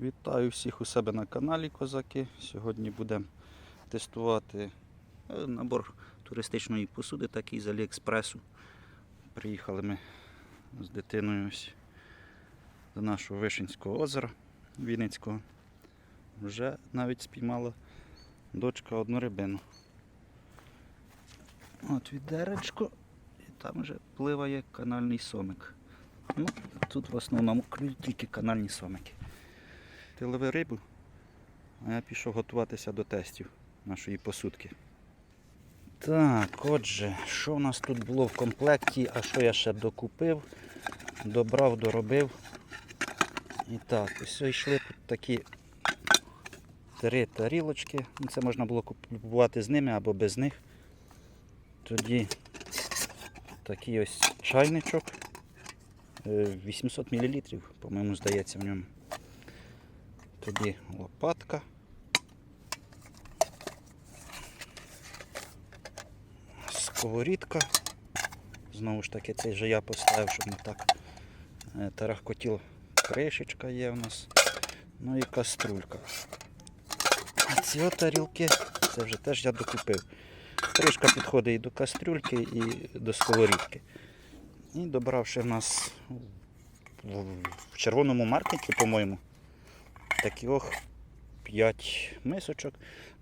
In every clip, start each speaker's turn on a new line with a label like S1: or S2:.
S1: Вітаю всіх у себе на каналі Козаки. Сьогодні будемо тестувати е, набор туристичної посуди, такий з Аліекспресу. Приїхали ми з дитиною ось до нашого Вишенського озера Вінницького. Вже навіть спіймала дочка одну рибину. От відеречко, і там вже пливає канальний сомик. Ну, тут в основному тільки канальні сомики. Ти лови рибу, а я пішов готуватися до тестів нашої посудки. Так, отже, що в нас тут було в комплекті, а що я ще докупив, добрав, доробив. І так, ось йшли тут такі три тарілочки. Ну, Це можна було купувати з ними або без них. Тоді такий ось чайничок. е, 800 мл, по-моєму, здається в ньому. Тоді лопатка. Сковорідка. Знову ж таки, цей же я поставив, щоб не так е, тарахкотіло. Кришечка є в нас. Ну і каструлька. А ці тарілки, це вже теж я докупив. Кришка підходить і до кастрюльки, і до сковорідки. І добравши в нас в червоному маркеті, по-моєму, таких 5 мисочок.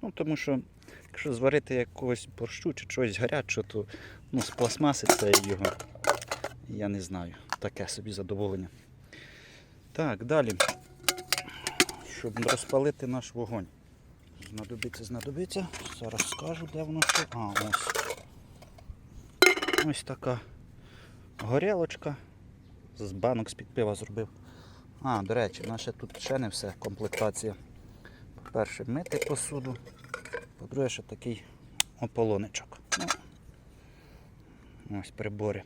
S1: Ну, тому що, якщо зварити якогось борщу чи чогось гарячого, то ну, з пластмаси це його, я не знаю, таке собі задоволення. Так, далі. Щоб розпалити наш вогонь. Знадобиться, знадобиться. Зараз скажу, де воно що. А, ось. Ось така горілочка. З банок з-під пива зробив. А, до речі, наша тут ще не все комплектація. По-перше, мити посуду. По-друге, ще такий ополонечок. Ну, ось прибори.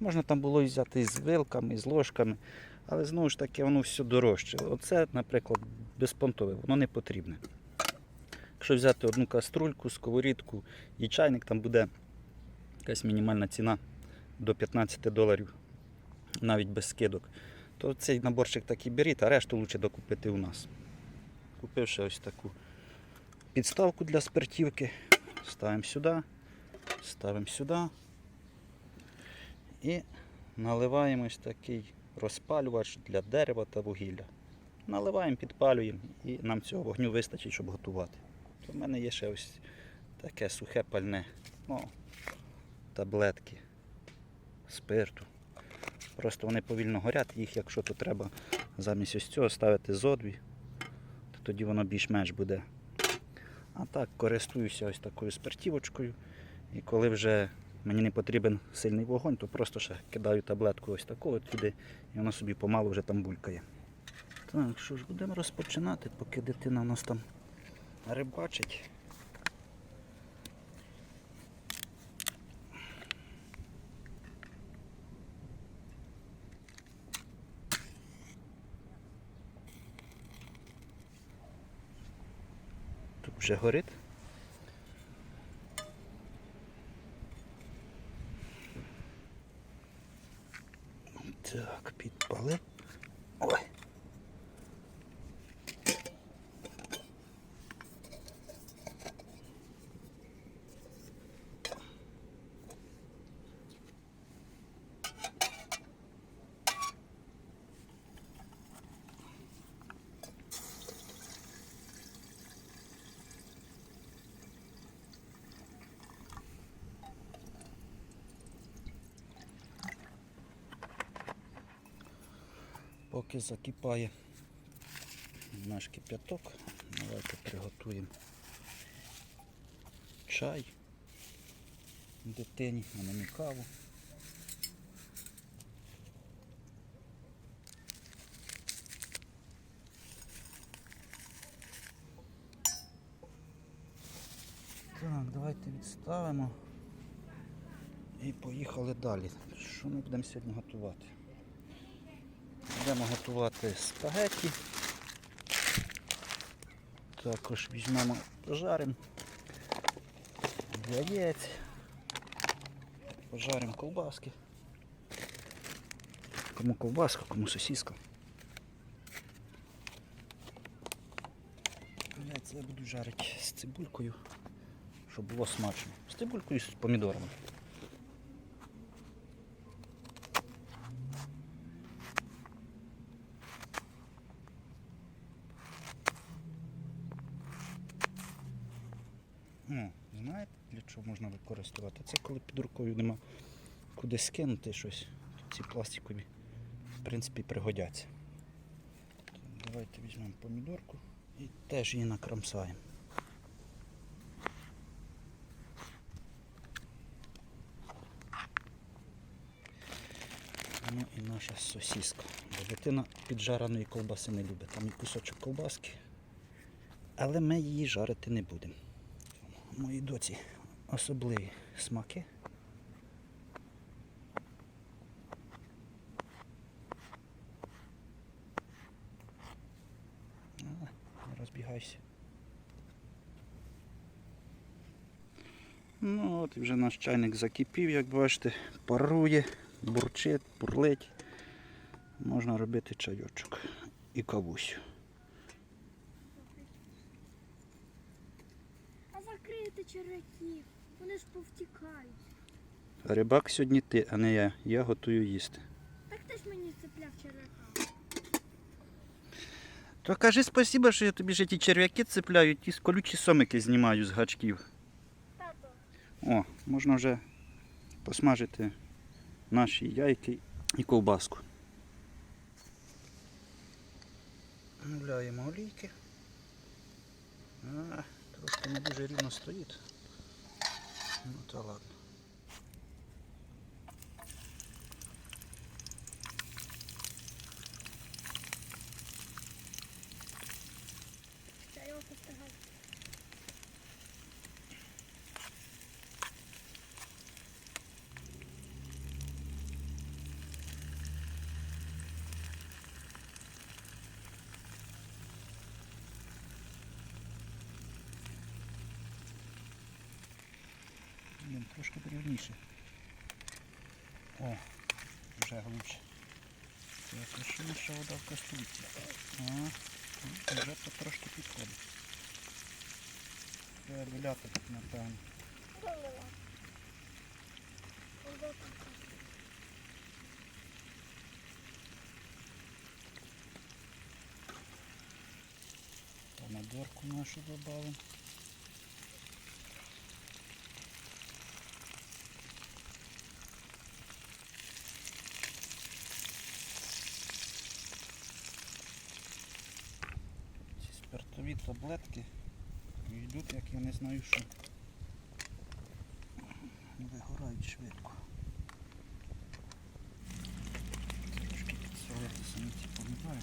S1: Можна там було взяти і з вилками, і з ложками, але знову ж таки воно все дорожче. Оце, наприклад, безпонтове, воно не потрібне. Якщо взяти одну каструльку, сковорідку і чайник, там буде якась мінімальна ціна до 15 доларів, навіть без скидок, то цей наборчик так і беріть, а решту краще докупити у нас. Купив ще ось таку підставку для спиртівки. Ставимо сюди, ставимо сюди і наливаємо ось такий розпалювач для дерева та вугілля. Наливаємо, підпалюємо і нам цього вогню вистачить, щоб готувати. В мене є ще ось таке сухе пальне. Ну, таблетки спирту. Просто вони повільно горять, їх, якщо то треба замість ось цього ставити зодві, то тоді воно більш-менш буде. А так, користуюся ось такою спиртівочкою. І коли вже мені не потрібен сильний вогонь, то просто ще кидаю таблетку ось таку от туди, і воно собі помалу вже там булькає. Так, що ж, будемо розпочинати, поки дитина у нас там рибачить. Вже горить. Так, підпалив. Поки закипає наш кип'яток, давайте приготуємо чай дитині, а не каву. Так, давайте відставимо і поїхали далі. Що ми будемо сьогодні готувати? будемо готувати спагетті. Також візьмемо, пожаримо яєць, пожаримо ковбаски. Кому ковбаска, кому сосіска. Це я буду жарити з цибулькою, щоб було смачно. З цибулькою і з помідорами. Ну, знаєте, для чого можна використовувати? Це коли під рукою нема куди скинути щось. Ці пластикові, в принципі, пригодяться. Давайте візьмемо помідорку і теж її накрамсаємо. Ну і наша сосіска. Бо дитина піджареної ковбаси не любить. Там і кусочок ковбаски. Але ми її жарити не будемо. Моїй доці особливі смаки. Розбігайся. Ну от і вже наш чайник закипів, як бачите, парує, бурчить, бурлить. Можна робити чайочок і кавусю.
S2: Закрити черв'яків, вони ж повтікають.
S1: Рибак сьогодні ти, а не я. Я готую їсти.
S2: Так ти ж мені цепляв черв'яка.
S1: То кажи спасіба, що я тобі ж ті черв'яки цепляю, ті колючі сомики знімаю з гачків.
S2: Тато,
S1: О, можна вже посмажити наші яйки і ковбаску. Гуляємо олійки. А, трошки не дуже рівно стоїть. Ну та ладно. Трошки дрібніше. О, вже глибше. Так, а що вода в кастрюльці? А, ну, вже то трошки підходить. Треба виляти, напевно. Помидорку нашу добавим. Ці таблетки йдуть, як я не знаю що. Вигорають швидко. Трошки підсолити самі ці помідори.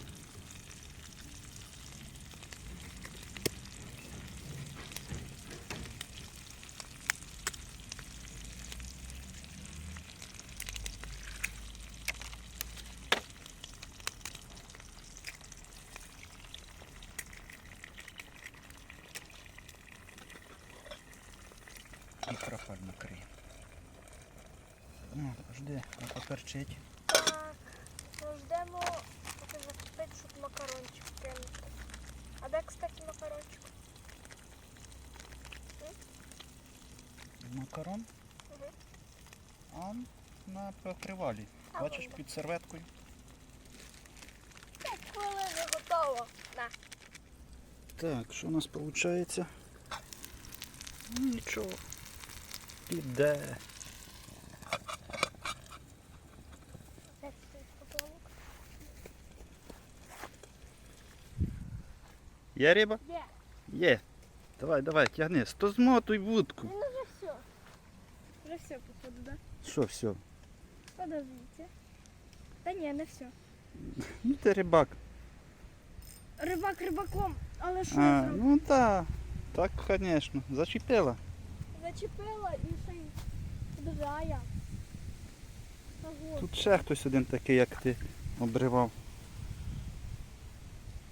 S1: І крапаль накриє. Ну, жди, а поперчить.
S2: Так, ну ждемо, поки закипить, щоб макарончик кинути. А де, кстати, макарончик?
S1: Макарон,
S2: Угу.
S1: а на покривалі.
S2: А,
S1: Бачиш,
S2: вон,
S1: під серветкою.
S2: П'ять хвилин і готово. На.
S1: Так, що у нас виходить? Нічого. Іде.
S2: Як цей фотолог?
S1: Є риба?
S2: Є.
S1: Є. Давай, давай, тягни. Сто змотуй вудку.
S2: Він уже все. Вже все, походу, да?
S1: Що все?
S2: Подождите. Та ні, не все.
S1: Ну ти рибак.
S2: Рибак рибаком, але що
S1: А,
S2: я зроблю?
S1: ну так. Так, звісно. Зачепила.
S2: Зачепила і ще й вдвая.
S1: Тут ще хтось один такий, як ти обривав.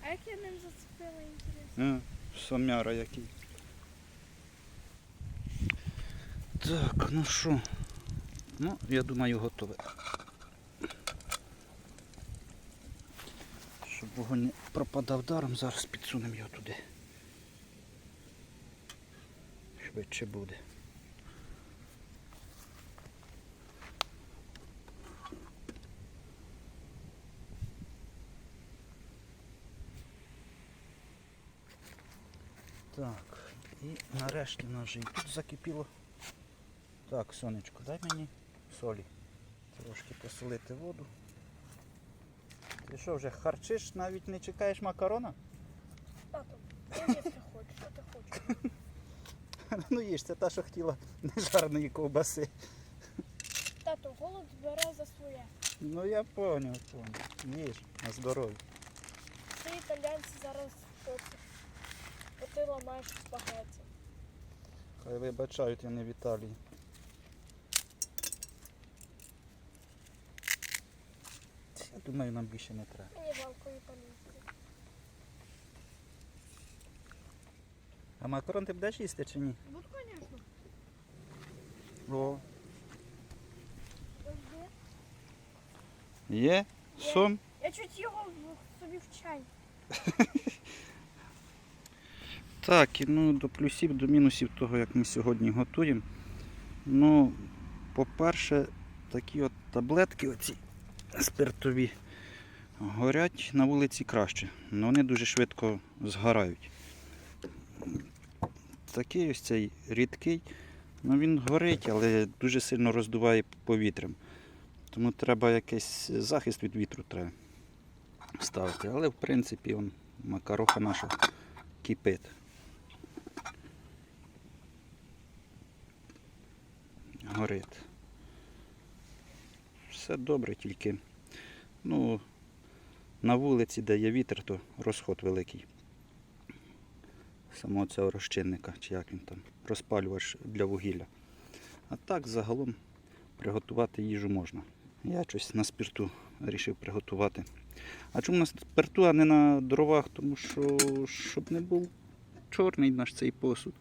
S2: А як я ним зацепила, інтересно?
S1: Сомяра який. Так, ну що? Ну, я думаю, готове. Щоб вогонь не пропадав даром, зараз підсунемо його туди. швидше буде. Так, і нарешті нас вже і тут закипіло. Так, сонечко, дай мені солі. Трошки посолити воду. Ти що, вже харчиш, навіть не чекаєш макарона?
S2: Тато, ну, якщо хочеш, що ти хочеш?
S1: Ну їж, це та, що хотіла нежарної ковбаси.
S2: Тато, голод бере за своє.
S1: Ну я поняв, поняв. Їж, на здоров'я.
S2: Всі італійці зараз ти ламаєш спагеті.
S1: Хай вибачають, я не в Італії. Я думаю, нам більше не треба.
S2: Мені жалко італійців.
S1: А макарон ти будеш їсти чи ні?
S2: Буду, звісно.
S1: О. Є? Сом?
S2: Я чуть його в- собі в чай.
S1: Так, і ну до плюсів, до мінусів того, як ми сьогодні готуємо. Ну, по-перше, такі от таблетки, оці спиртові, горять на вулиці краще. але вони дуже швидко згорають. Такий ось цей рідкий, ну він горить, але дуже сильно роздуває повітрям. Тому треба якийсь захист від вітру треба ставити. Але в принципі он, макароха наша кипить. Горить. Все добре, тільки ну, на вулиці, де є вітер, то розход великий. Самого цього розчинника, чи як він там, розпалювач для вугілля. А так загалом приготувати їжу можна. Я щось на спирту вирішив приготувати. А чому на спирту, а не на дровах? Тому що щоб не був чорний наш цей посуд.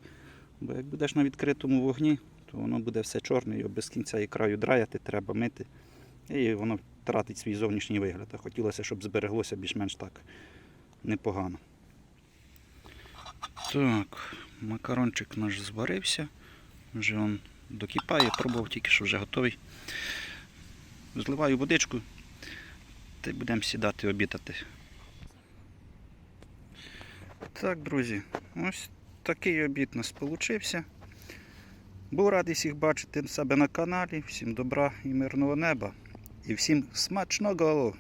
S1: Бо як будеш на відкритому вогні, то воно буде все чорне, його без кінця і краю драяти, треба мити. І воно втратить свій зовнішній вигляд. А хотілося, щоб збереглося більш-менш так непогано. Так, макарончик наш зварився. Вже він докипає, пробував тільки, що вже готовий. Зливаю водичку та й будемо сідати обідати. Так, друзі, ось такий обід у нас вийшов. Був радий всіх бачити себе на каналі. Всім добра і мирного неба. І всім смачного!